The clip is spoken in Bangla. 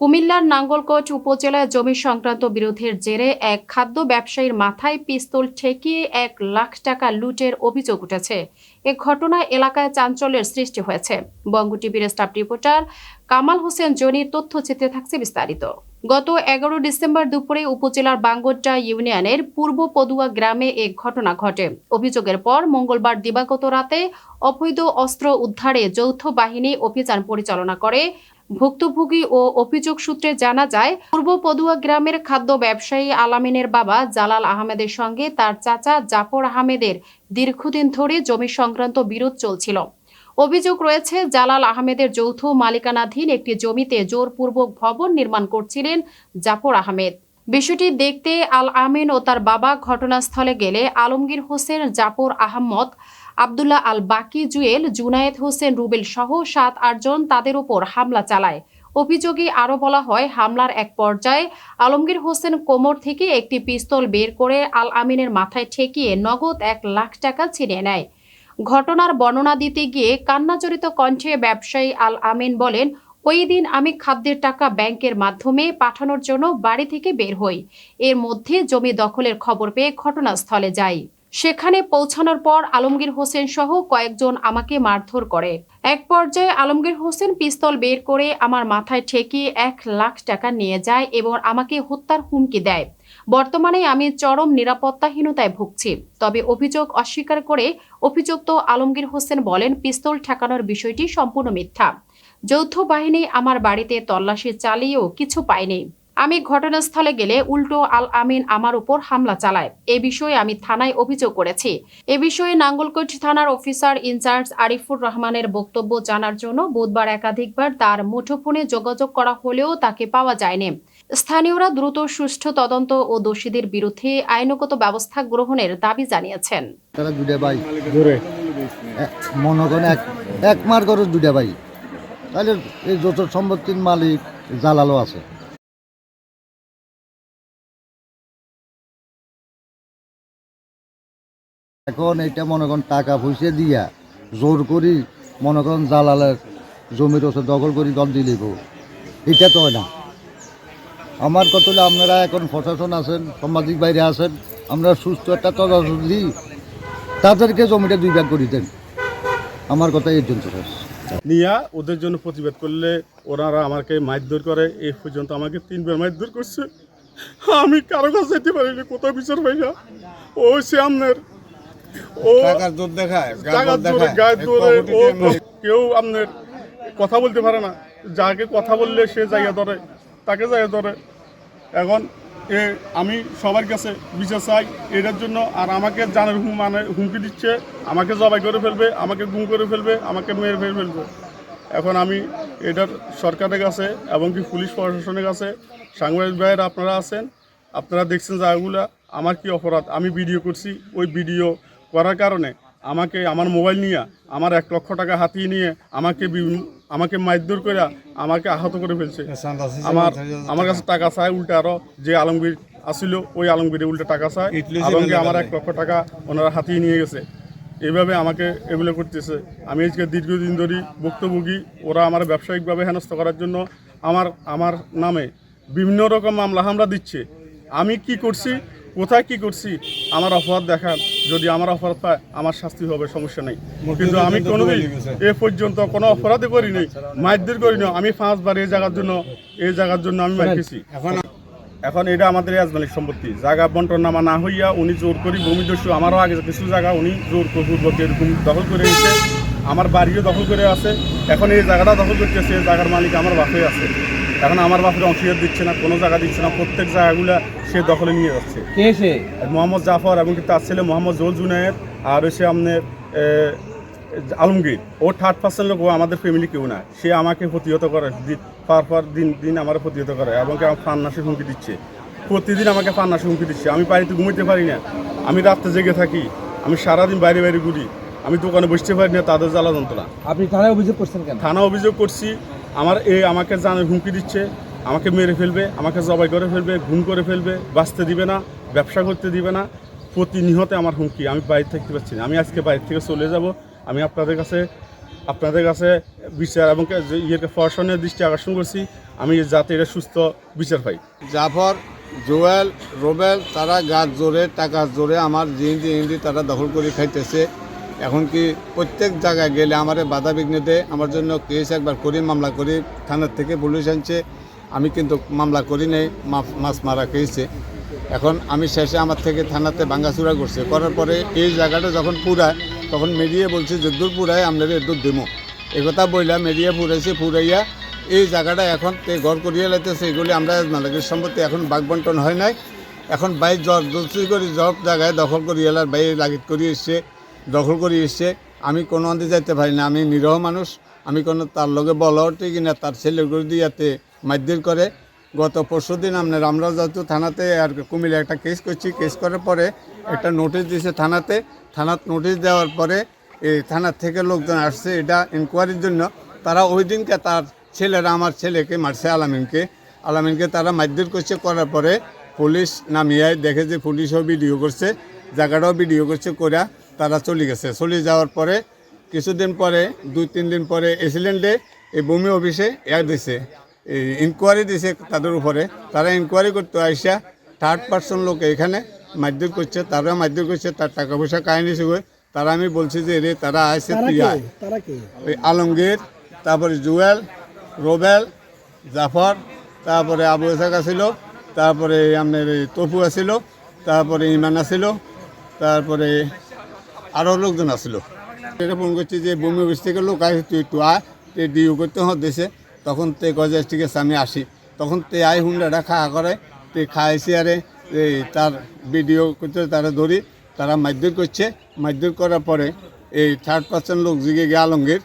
কুমিল্লার নাঙ্গলকোট উপজেলায় জমি সংক্রান্ত বিরোধের জেরে এক খাদ্য ব্যবসায়ীর মাথায় পিস্তল ঠেকিয়ে এক লাখ টাকা লুটের অভিযোগ উঠেছে। এ ঘটনায় এলাকায় চাঞ্চল্যের সৃষ্টি হয়েছে। বঙ্গ টিভির স্টাফ রিপোর্টার কামাল হোসেন জনির তথ্যচিত্রে থাকছে বিস্তারিত। গত এগারো ডিসেম্বর দুপুরে উপজেলার বাঙ্গোড্ডা ইউনিয়নের পূর্ব পদুয়া গ্রামে এক ঘটনা ঘটে। অভিযোগের পর মঙ্গলবার দিবাগত রাতে অবৈধ অস্ত্র উদ্ধারে যৌথ বাহিনী অভিযান পরিচালনা করে ভুক্তভোগী ও অভিযোগ সূত্রে জানা যায়, পূর্ব পদুয়া গ্রামের খাদ্য ব্যবসায়ী আলামিনের বাবা জালাল আহমেদের সঙ্গে তার চাচা জাফর আহমেদের দীর্ঘদিন ধরে জমি সংক্রান্ত বিরোধ চলছিল। অভিযোগ রয়েছে, জালাল আহমেদের যৌথ মালিকানাধীন একটি জমিতে জোরপূর্বক ভবন নির্মাণ করছিলেন জাফর আহমেদ। বিষয়টি দেখতে আল আমিন ও তার বাবা ঘটনাস্থলে গেলে আলমগীর হোসেন জাফর আহমদ আবদুল্লাহ আল বাকি জুয়েল, জুনায়েদ হোসেন রুবেল সহ সাত আটজন তাদের উপর হামলা চালায়। অভিযোগে আরও বলা হয়, হামলার এক পর্যায়ে আলমগীর হোসেন কোমর থেকে একটি পিস্তল বের করে আল আমিনের মাথায় ঠেকিয়ে নগদ এক লাখ টাকা ছিনিয়ে নেয়। ঘটনার বর্ণনা দিতে গিয়ে কান্নাজড়িত কণ্ঠে ব্যবসায়ী আল আমিন বলেন, ওই দিন আমি খাদ্যের টাকা ব্যাংকের মাধ্যমে পাঠানোর জন্য বাড়ি থেকে বের হই। এর মধ্যে জমি দখলের খবর পেয়ে ঘটনাস্থলে যাই। সেখানে পৌঁছানোর পর আলমগীর হোসেন সহ কয়েকজন আমাকে মারধর করে। এক পর্যায়ে আলমগীর হোসেন পিস্তল বের করে আমার মাথায় ঠেকিয়ে এক লাখ টাকা নিয়ে যায় এবং আমাকে হত্যার হুমকি দেয়। বর্তমানে আমি চরম নিরাপত্তাহীনতায় ভুগছি। তবে অভিযোগ অস্বীকার করে অভিযুক্ত আলমগীর হোসেন বলেন, পিস্তল ঠেকানোর বিষয়টি সম্পূর্ণ মিথ্যা। যৌথ বাহিনী আমার বাড়িতে তল্লাশি চালিয়েও কিছু পায়নি। আমি ঘটনাস্থলে গেলে উল্টো আল আমিন আমার উপর হামলা চালায়। এ বিষয়ে আমি থানায় অভিযোগ করেছি। এ বিষয়ে নাঙ্গলকোট থানার অফিসার ইনচার্জ আরিফুর রহমানের বক্তব্য জানার জন্য বুধবার একাধিকবার তার মুঠোফোনে যোগাযোগ করা হলেও তাকে পাওয়া যায়নি। স্থানীয়রা দ্রুত সুষ্ঠু তদন্ত ও দোষীদের বিরুদ্ধে আইনগত ব্যবস্থা গ্রহণের দাবি জানিয়েছেন। তারা দুটা ভাই। দূরে মনে করেন এক এক মার করে দুটা ভাই। তাহলে এই যত সম্পত্তির মালিক জালালও আছে। এখন এটা মনে করেন টাকা পয়সা দিয়া জোর করি মনে করেন জালালের জমির ওসে দখল করি দল দিলিব এটা তো হয় না। আমার কত আপনারা এখন প্রশাসন আছেন, সামাজিক বাইরে আছেন, আমরা সুস্থ একটা তদন্ত দিই, তাদেরকে জমিটা দুই ভাগ করে দেন। আমার কথা এর জন্য নিয়া ওদের জন্য প্রতিবাদ করলে ওনারা আমাকে মারধর করে, এই পর্যন্ত আমাকে তিনবার মারধর করছে। আমি কারও কাছে যেতে পারিনি, কোথাও বিচার পাই না। ও সে আপনার ও টাকার জোর দেখায় টাকার জোরে গায়ের জোরে ও কেউ আপনার কথা বলতে পারে না। যাকে কথা বললে সে জায়গা ধরে তাকে জায়গা ধরে। এখন এ আমি সবার কাছে বিচার চাই এটার জন্য আর আমাকে জানের মানে হুমকি দিচ্ছে আমাকে জবাই করে ফেলবে আমাকে গুম করে ফেলবে আমাকে মেরে ফেলে ফেলবে। এখন আমি এটার সরকারের কাছে এবং কি পুলিশ প্রশাসনের কাছে সাংবাদিক ভাইয়েরা আপনারা আছেন আপনারা দেখছেন জায়গাগুলো আমার কি অপরাধ? আমি ভিডিও করছি ওই ভিডিও করার কারণে আমাকে আমার মোবাইল নিয়ে আমার এক লক্ষ টাকা হাতিয়ে নিয়ে আমাকে আমাকে মারধর করে আমাকে আহত করে ফেলছে। আমার আমার কাছে টাকা চায় উল্টে আরও যে আলমগীর আসিল ওই আলমগীরে উল্টে টাকা চায় ইটলি এবং কি ছিল আমার এক লক্ষ টাকা ওনারা হাতিয়ে নিয়ে গেছে। এইভাবে আমাকে এগুলো করতেছে। আমি আজকে দীর্ঘদিন ধরে ভুক্তভোগী। ওরা আমার ব্যবসায়িকভাবে হেনস্থ করার জন্য আমার আমার নামে বিভিন্ন রকম মামলা হামলা দিচ্ছে। আমি কি করছি? কোথায় কি করছি? আমার অপরাধ দেখান যদি আমার অপরাধ পায় আমার শাস্তি হবে সমস্যা নেই। কিন্তু আমি কোনোদিন এ পর্যন্ত কোনো অপরাধই করি নাই। মারধর করি না আমি পাঁচবার এই জায়গার জন্য এই জায়গার জন্য আমি মারতেছি। এখন এখন এটা আমাদের রাজমালিক সম্পত্তি। জায়গা বন্টন নামা না হইয়া উনি জোর করি ভূমিদস্যু আমারও আগে কিছু জায়গা উনি জোর পূর্বক এরকম দখল করে নিচ্ছে আমার বাড়িও দখল করে আছে। এখন এই জায়গাটা দখল করতেছে এই জায়গার মালিক আমার বাপে আছে। এখন আমার বাপের অংশীদার দিচ্ছে না কোনো জায়গা দিচ্ছে না প্রত্যেক জায়গাগুলো সে দখলে নিয়ে যাচ্ছে। কে সে? মোহাম্মদ জাফর এবং তার ছেলে মোহাম্মদ জোল জুনায়ের আর হচ্ছে আপনার আলমগীর ও থার্ড পার্সেন্ট লোক ও আমাদের ফ্যামিলি কেউ না। সে আমাকে প্রতিহত করে পর পর দিন দিন আমার প্রতিহত করে এবং আমার ফান্নাসে হুমকি দিচ্ছে। প্রতিদিন আমাকে ফান্নাসে হুমকি দিচ্ছে। আমি বাড়িতে ঘুমাইতে পারি না। আমি রাত্রে জেগে থাকি। আমি সারাদিন বাইরে বাইরে ঘুরি। আমি দোকানে বসতে পারি না তাদের জ্বালা যন্ত্রণা। আপনি থানায় অভিযোগ করছেন কেন? থানা অভিযোগ করছি। আমার এই আমাকে জানে হুমকি দিচ্ছে, আমাকে মেরে ফেলবে, আমাকে জবাই করে ফেলবে ঘুম করে ফেলবে, বাঁচতে দিবে না, ব্যবসা করতে দিবে না, প্রতিনিহতে আমার হুমকি। আমি বাইরে থাকতে পারছি না। আমি আজকে বাইরে থেকে চলে যাব। আমি আপনাদের কাছে আপনাদের কাছে বিচার এবং ইয়েকে প্রশাসনের দৃষ্টি আকর্ষণ করছি। আমি যাতে এটা সুস্থ বিচার পাই। জাফর, জোয়েল, রোবেল, তারা গাছ জোরে, টাকা জোরে আমার জিন্দি ইন্দি তারা দখল করে খাইতেছে। এখন কি প্রত্যেক জায়গায় গেলে আমার বাধা বিঘ্ন দেয়? আমার জন্য কেস একবার করি, মামলা করি, থানার থেকে পুলিশ আনছে। আমি কিন্তু মামলা করি নাই মাছ মারা খেয়েছে। এখন আমি শেষে আমার থেকে থানাতে ভাঙ্গাচুরা করছে। করার পরে এই জায়গাটা যখন পুরায়, তখন মেরিয়ে বলছে যে দূর পুরায় আপনাদের দূর দেবো। একথা বইলা মেরিয়ে পুরাইছে, পুরাইয়া এই জায়গাটা এখন ঘর করিয়ে লাইতেছে। এগুলি আমরা মালিকের সম্পত্তি এখন বাঘ বন্টন হয় নাই। এখন বাই জল দলসি করে সব জায়গায় দখল করি এলার বাইরে লাগিত করে এসছে। দখল করে এসছে। আমি কোনো অন্তে যাইতে পারি না। আমি নিরহ মানুষ। আমি কোনো তার লগে বলটি কিনা, তার ছেলেগুলো দিয়াতে মারধর করে। গত পরশু দিন আপনার যেহেতু থানাতে আর কুমিল্লা একটা কেস করছি। কেস করার পরে একটা নোটিশ দিয়েছে থানাতে। থানাত নোটিশ দেওয়ার পরে এই থানার থেকে লোকজন আসছে এটা ইনকোয়ারির জন্য। তারা ওই দিনকে তার ছেলেরা আমার ছেলেকে মারছে আলামিনকে। আলামিনকে তারা মারধর করছে। করার পরে পুলিশ নামিয়ে দেখে যে পুলিশও ভিডিও করছে। জায়গাটাও ভিডিও করছে করে তারা চলে গেছে। চলে যাওয়ার পরে কিছুদিন পরে দুই তিন দিন পরে এসিলেন্টে এই ভূমি অফিসে এয়ার দিছে। এই ইনকোয়ারি দিছে তাদের উপরে। তারা ইনকোয়ারি করতে আইসা থার্ড পার্সন লোক এখানে মারধর করছে তারা মারধর করছে তার টাকা পয়সা কাহিনী শুয়ে তারা আমি বলছি যে রে তারা আসছে তুই আয়। ওই আলমগীর তারপরে জুয়েল রোবেল জাফর তারপরে আবু এসাক আছিল তারপরে আপনার এই তপু আছিল তারপরে ইমান আছিল তারপরে আরও লোকজন আসলো। এটা ফোন করছে যে, বমি অফিস থেকে লোক আসে তুই একটু আয়। তে ডিউ করতে হত দেশে। তখন তে গজা ঠিক আমি আসি। তখন তে আই হুন্ডাটা খাওয়া করে। তে খাইছি আরে, এই তার ভিডিও করতে তারা ধরি, তারা মারধর করছে। মারধর করার পরে এই থার্ড পার্সেন্ট লোক জিগে গিয়ে আলমগীর।